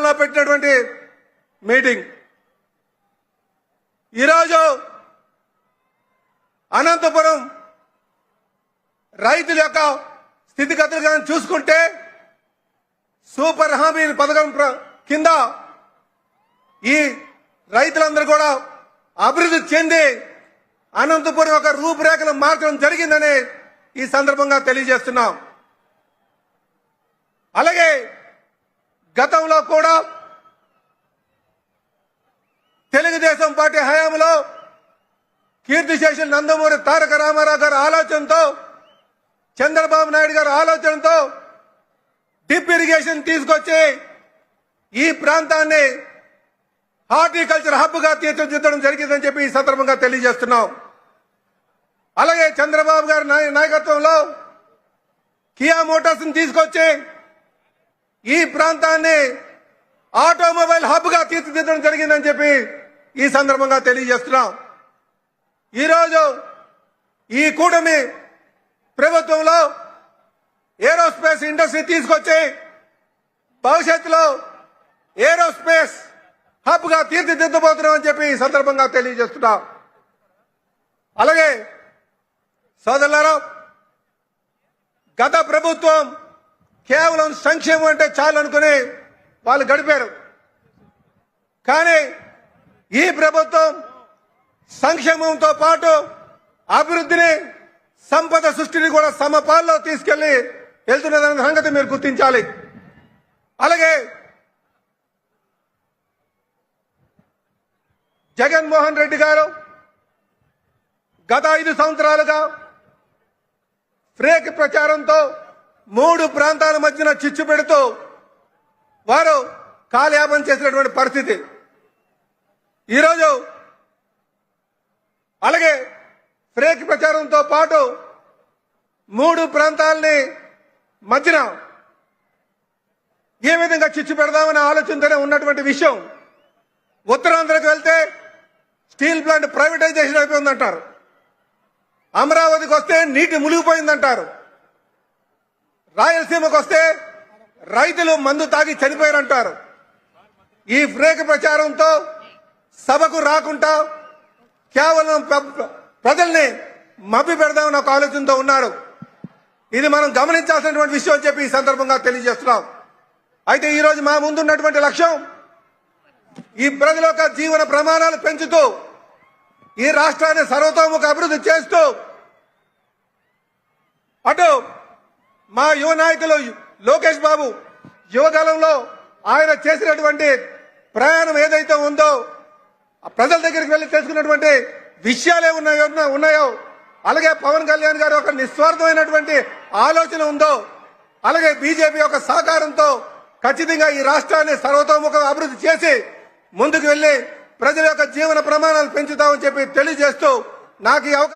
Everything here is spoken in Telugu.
లో పెట్టినటువంటి మీటింగ్. ఈరోజు అనంతపురం రైతుల యొక్క స్థితిగతులు కానీ చూసుకుంటే సూపర్ హామీ పథకం కింద ఈ రైతులందరూ కూడా అభివృద్ధి చెంది అనంతపురం ఒక రూపురేఖలు మార్చడం జరిగిందని ఈ సందర్భంగా తెలియజేస్తున్నాం అలాగే గతంలో కూడా తెలుగుదేశం పార్టీ హయాంలో కీర్తిశేషులు నందమూరి తారక రామారావు గారి ఆలోచనతో చంద్రబాబు నాయుడు గారి ఆలోచనతో డిప్ ఇరిగేషన్ తీసుకొచ్చి ఈ ప్రాంతాన్ని హార్టికల్చర్ హబ్గా తీర్చిదిద్దడం జరిగిందని చెప్పి ఈ సందర్భంగా తెలియజేస్తున్నాం. అలాగే చంద్రబాబు గారి నాయకత్వంలో కియా మోటార్స్ తీసుకొచ్చి ఈ ప్రాంతాన్ని ఆటోమొబైల్ హబ్గా తీర్చిదిద్దడం జరిగిందని చెప్పి ఈ సందర్భంగా తెలియజేస్తున్నాం. ఈరోజు ఈ కూటమి ప్రభుత్వంలో ఏరోస్పేస్ ఇండస్ట్రీ తీసుకొచ్చి భవిష్యత్తులో ఏరోస్పేస్ హబ్గా తీర్చిదిద్దబోతున్నాం అని చెప్పి ఈ సందర్భంగా తెలియజేస్తున్నాం. అలాగే సోదరులారా గత ప్రభుత్వం కేవలం సంక్షేమం అంటే చాలు అనుకుని వాళ్ళు గడిపారు. కానీ ఈ ప్రభుత్వం సంక్షేమంతో పాటు అభివృద్ధిని సంపద సృష్టిని కూడా సమపాల్లో తీసుకెళ్ళి వెళ్తున్నదన్న సంగతి మీరు గుర్తించాలి. అలాగే జగన్మోహన్ రెడ్డి గారు గత ఐదు సంవత్సరాలుగా ఫ్రేక్ ప్రచారంతో మూడు ప్రాంతాల మధ్యన చిచ్చు పెడుతూ వారు కాలయాపన చేసినటువంటి పరిస్థితి. ఈరోజు అలాగే ఫ్రేక్ ప్రచారంతో పాటు మూడు ప్రాంతాలని మధ్యన ఏ విధంగా చిచ్చు పెడదామనే ఆలోచనతోనే ఉన్నటువంటి విషయం. ఉత్తరాంధ్రకు వెళ్తే స్టీల్ ప్లాంట్ ప్రైవేటైజేషన్ అయిపోయిందంటారు. అమరావతికి వస్తే నీటి మునిగిపోయిందంటారు. రాయలసీమకు వస్తే రైతులు మందు తాగి చనిపోయారంటారు. ఈ ఫ్రేక్ ప్రచారంతో సభకు రాకుండా కేవలం ప్రజల్ని మభ్య పెడదామని ఒక ఆలోచనతో ఉన్నారు. ఇది మనం గమనించాల్సినటువంటి విషయం అని చెప్పి ఈ సందర్భంగా తెలియజేస్తున్నాం. అయితే ఈ రోజు మా ముందున్నటువంటి లక్ష్యం ఈ ప్రజల యొక్క జీవన ప్రమాణాలు పెంచుతూ ఈ రాష్ట్రాన్ని సర్వతోముఖ అభివృద్ధి చేస్తూ అటు మా యువ నాయకులు లోకేష్ బాబు యువకాలంలో ఆయన చేసినటువంటి ప్రయాణం ఏదైతే ఉందో ఆ ప్రజల దగ్గరికి వెళ్ళి తెలుసుకున్నటువంటి విషయాలు ఉన్నాయో ఉన్నాయో అలాగే పవన్ కళ్యాణ్ గారు ఒక నిస్వార్థమైనటువంటి ఆలోచన ఉందో అలాగే బీజేపీ యొక్క సహకారంతో ఖచ్చితంగా ఈ రాష్ట్రాన్ని సర్వతోముఖ అభివృద్ధి చేసి ముందుకు వెళ్ళి ప్రజల యొక్క జీవన ప్రమాణాలు పెంచుతామని చెప్పి తెలియజేస్తూ నాకు ఈ అవకాశం